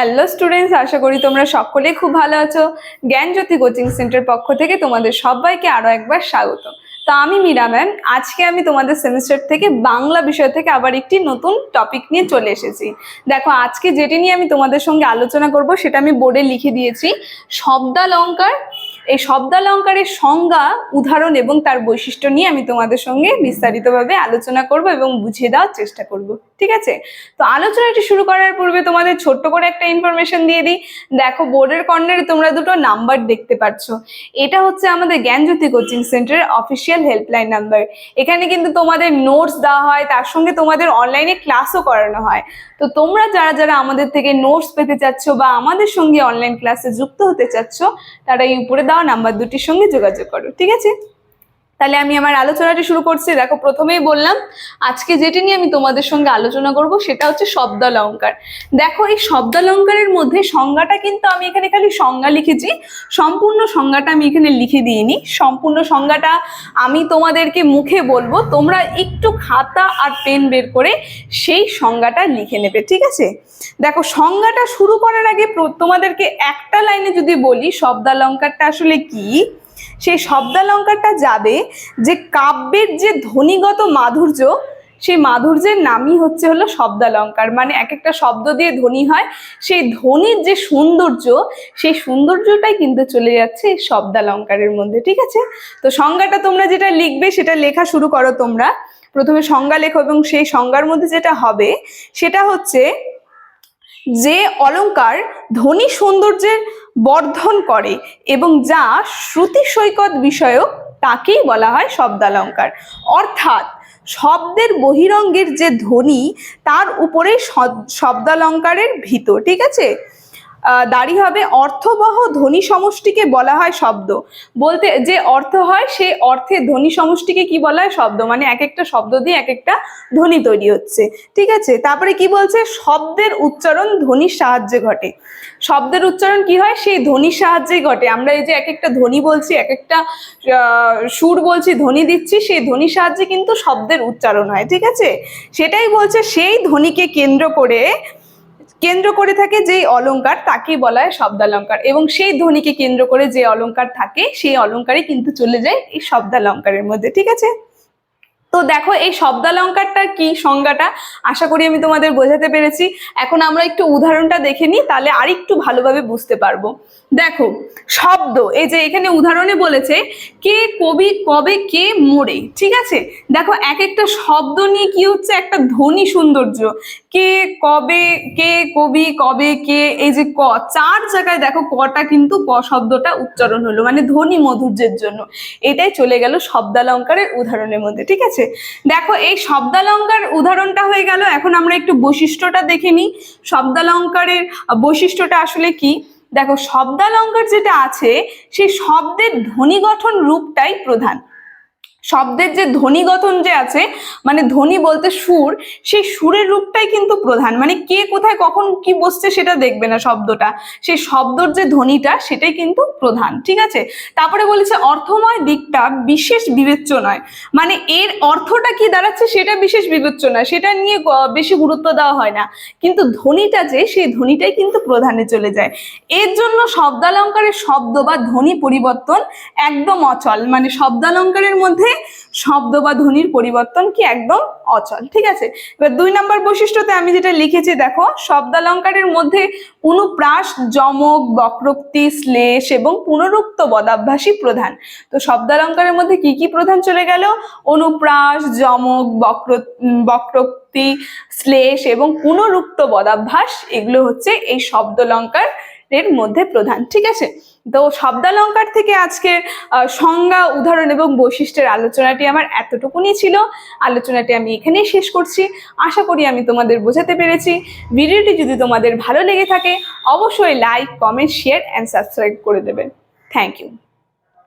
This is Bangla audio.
হ্যালো স্টুডেন্টস আশা করি তোমরা সকলেই খুব ভালো আছো। জ্ঞানজ্যোতি কোচিং সেন্টার পক্ষ থেকে তোমাদের সবাইকে আরও একবার স্বাগত। তো আমি মীরা ম্যাম। আজকে আমি তোমাদের সেমিস্টার থেকে বাংলা বিষয় থেকে আবার একটি নতুন টপিক নিয়ে চলে এসেছি। দেখো, আজকে যেটি নিয়ে আমি তোমাদের সঙ্গে আলোচনা করব সেটা আমি বোর্ডে লিখে দিয়েছি, শব্দালঙ্কার। এই শব্দালঙ্কারের সংজ্ঞা, উদাহরণ এবং তার বৈশিষ্ট্য নিয়ে আমি তোমাদের সঙ্গে বিস্তারিতভাবে আলোচনা করব এবং বুঝিয়ে দেওয়ার চেষ্টা করব। ঠিক আছে? তো আলোচনাটি শুরু করার পূর্বে তোমাদের ছোট্ট করে একটা ইনফরমেশন দিয়ে দিই। দেখো বোর্ডের কর্নারে তোমরা দুটো নাম্বার দেখতে পাচ্ছ। এটা হচ্ছে আমাদের জ্ঞানজ্যোতি কোচিং সেন্টারের অফিসিয়াল হেল্পলাইন নাম্বার এখানে কিন্তু তোমাদের নোটস দেওয়া হয়, তার সঙ্গে তোমাদের অনলাইনে ক্লাসও করানো হয়। তো তোমরা যারা যারা আমাদের থেকে নোটস পেতে চাচ্ছ বা আমাদের সঙ্গে অনলাইন ক্লাসে যুক্ত হতে চাচ্ছ, তারা এই উপরে দেওয়া নাম্বার দুটির সঙ্গে যোগাযোগ করো, ঠিক আছে? তাহলে আমি আমার আলোচনাটি শুরু করছি। দেখো, প্রথমেই বললাম, আজকে যেটি নিয়ে আমি তোমাদের সঙ্গে আলোচনা করব সেটা হচ্ছে শব্দালঙ্কার। দেখো, এই শব্দালঙ্কারের মধ্যে সংজ্ঞাটা কিন্তু আমি এখানে খালি সংজ্ঞা লিখেছি। সম্পূর্ণ সংজ্ঞাটা আমি এখানে লিখে দিইনি। সম্পূর্ণ সংজ্ঞাটা আমি তোমাদেরকে মুখে বলব। তোমরা একটু খাতা আর পেন বের করে সেই সংজ্ঞাটা লিখে নেবে, ঠিক আছে? দেখো, সংজ্ঞাটা শুরু করার আগে তোমাদেরকে একটা লাইনে যদি বলি, শব্দালঙ্কারটা আসলে কি? সেই শব্দালঙ্কারটা যাবে যে কাব্যের যে ধ্বনিগত মাধুর্য, সেই মাধুর্যের নামই হচ্ছে হলো শব্দালঙ্কার। মানে এক একটা শব্দ দিয়ে ধ্বনি হয়, সেই ধ্বনির যে সৌন্দর্য, সেই সৌন্দর্যটাই কিন্তু চলে যাচ্ছে এই শব্দালঙ্কারের মধ্যে, ঠিক আছে? তো সংজ্ঞাটা তোমরা যেটা লিখবে সেটা লেখা শুরু করো তোমরা। প্রথমে সংজ্ঞা লেখো এবং সেই সংজ্ঞার মধ্যে যেটা হবে, সেটা হচ্ছে যে অলঙ্কার ধ্বনি সৌন্দর্যের বর্ধন করে এবং যা শ্রুতি সৈকত বিষয়ক তাকেই বলা হয় শব্দালঙ্কার। অর্থাৎ শব্দের বহিরঙ্গের যে ধ্বনি, তার উপরে শব- শব্দালঙ্কারের ভিত ঠিক আছে? দাঁড়িয়ে হবে অর্থবহ ধ্বনি সমষ্টিকে বলা হয় শব্দ। বলতে যে অর্থ হয়, সেই অর্থে ধ্বনি সমষ্টিকে কি বলা হয়? শব্দ। মানে এক একটা শব্দ দিয়ে এক একটা ধ্বনি তৈরি হচ্ছে। ঠিক আছে? তারপরে কি বলছে? শব্দের উচ্চারণ ধ্বনির সাহায্যে ঘটে। শব্দের উচ্চারণ কি হয়? সেই ধ্বনির সাহায্যেই ঘটে। আমরা এই যে এক একটা ধ্বনি বলছি, এক একটা সুর বলছি, ধ্বনি দিচ্ছি, সেই ধ্বনির সাহায্যে কিন্তু শব্দের উচ্চারণ হয়। ঠিক আছে? সেটাই বলছে সেই ধ্বনিকে কেন্দ্র করে কেন্দ্র করে থাকে যেই অলঙ্কার তাকেই বলা হয় শব্দালঙ্কার। এবং সেই ধ্বনিকে কেন্দ্র করে যে অলঙ্কার থাকে, সেই অলঙ্কারই কিন্তু চলে যায় এই শব্দালঙ্কারের মধ্যে, ঠিক আছে? তো দেখো, এই শব্দালঙ্কারটা কি সংজ্ঞাটা? আশা করি আমি তোমাদের বোঝাতে পেরেছি। এখন আমরা একটু উদাহরণটা দেখে নিই, তাহলে আরেকটু ভালোভাবে বুঝতে পারব। দেখো, শব্দ, এই যে এখানে উদাহরণে বলেছে, কে কবি কবে কে মোড়ে ঠিক আছে? দেখো এক একটা শব্দ নিয়ে কি হচ্ছে? একটা ধ্বনি সৌন্দর্য। কে কবে, কে কবি কবে কে, এই যে ক, চার জায়গায় দেখো, কটা কিন্তু ক শব্দটা উচ্চারণ হলো মানে ধ্বনি মধুর্যের জন্য। এটাই চলে গেল শব্দালঙ্কারের উদাহরণের মধ্যে, ঠিক আছে? দেখো, এই শব্দালঙ্কার উদাহরণটা হয়ে গেল। এখন আমরা একটু বৈশিষ্ট্যটা দেখে নিই। শব্দালঙ্কারের বৈশিষ্ট্যটা আসলে কি? দেখো, শব্দালঙ্কার যেটা আছে, সেই শব্দের ধ্বনি গঠন রূপটাই প্রধান। শব্দের যে ধ্বনি গঠন যে আছে মানে ধ্বনি বলতে সুর, সেই সুরের রূপটাই কিন্তু প্রধান। মানে কে কোথায় কখন কি বসছে সেটা দেখবে না শব্দটা। সেই শব্দর যে ধ্বনিটা সেটাই কিন্তু প্রধান, ঠিক আছে? তারপরে বলেছে অর্থময় দিকটা বিশেষ বিবেচ্য নয় মানে এর অর্থটা কি দাঁড়াচ্ছে সেটা বিশেষ বিবেচ্য নয় সেটা নিয়ে বেশি গুরুত্ব দেওয়া হয় না। কিন্তু ধ্বনিটা যে, সেই ধ্বনিটাই কিন্তু প্রধানে চলে যায়। এর জন্য শব্দালঙ্কারের শব্দ বা ধ্বনি পরিবর্তন একদম অচল। মানে শব্দালঙ্কারের মধ্যে শব্দ বা ধ্বনির পরিবর্তন কি একদম অচল, ঠিক আছে? এবার দুই নম্বর বৈশিষ্ট্যতে আমি যেটা লিখেছি, দেখো, শব্দালঙ্কারের মধ্যে অনুপ্রাস, যমক, বক্রোক্তি, শ্লেষ এবং পুনরুক্ত বদাভ্যাসই প্রধান। তো শব্দালঙ্কারের মধ্যে কি কি প্রধান চলে গেল? অনুপ্রাস, যমক, বক্র বক্রোক্তি, শ্লেষ এবং পুনরুক্ত বদাভ্যাস এগুলো হচ্ছে এই শব্দালঙ্কার এর মধ্যে প্রধান, ঠিক আছে? তো শব্দালঙ্কার থেকে আজকের সংজ্ঞা, উদাহরণ এবং বৈশিষ্ট্যের আলোচনাটি আমার এতটুকুনি ছিল। আলোচনাটি আমি এখানেই শেষ করছি। আশা করি আমি তোমাদের বোঝাতে পেরেছি। ভিডিওটি যদি তোমাদের ভালো লেগে থাকে, অবশ্যই like, comment, share and subscribe করে দেবেন। Thank you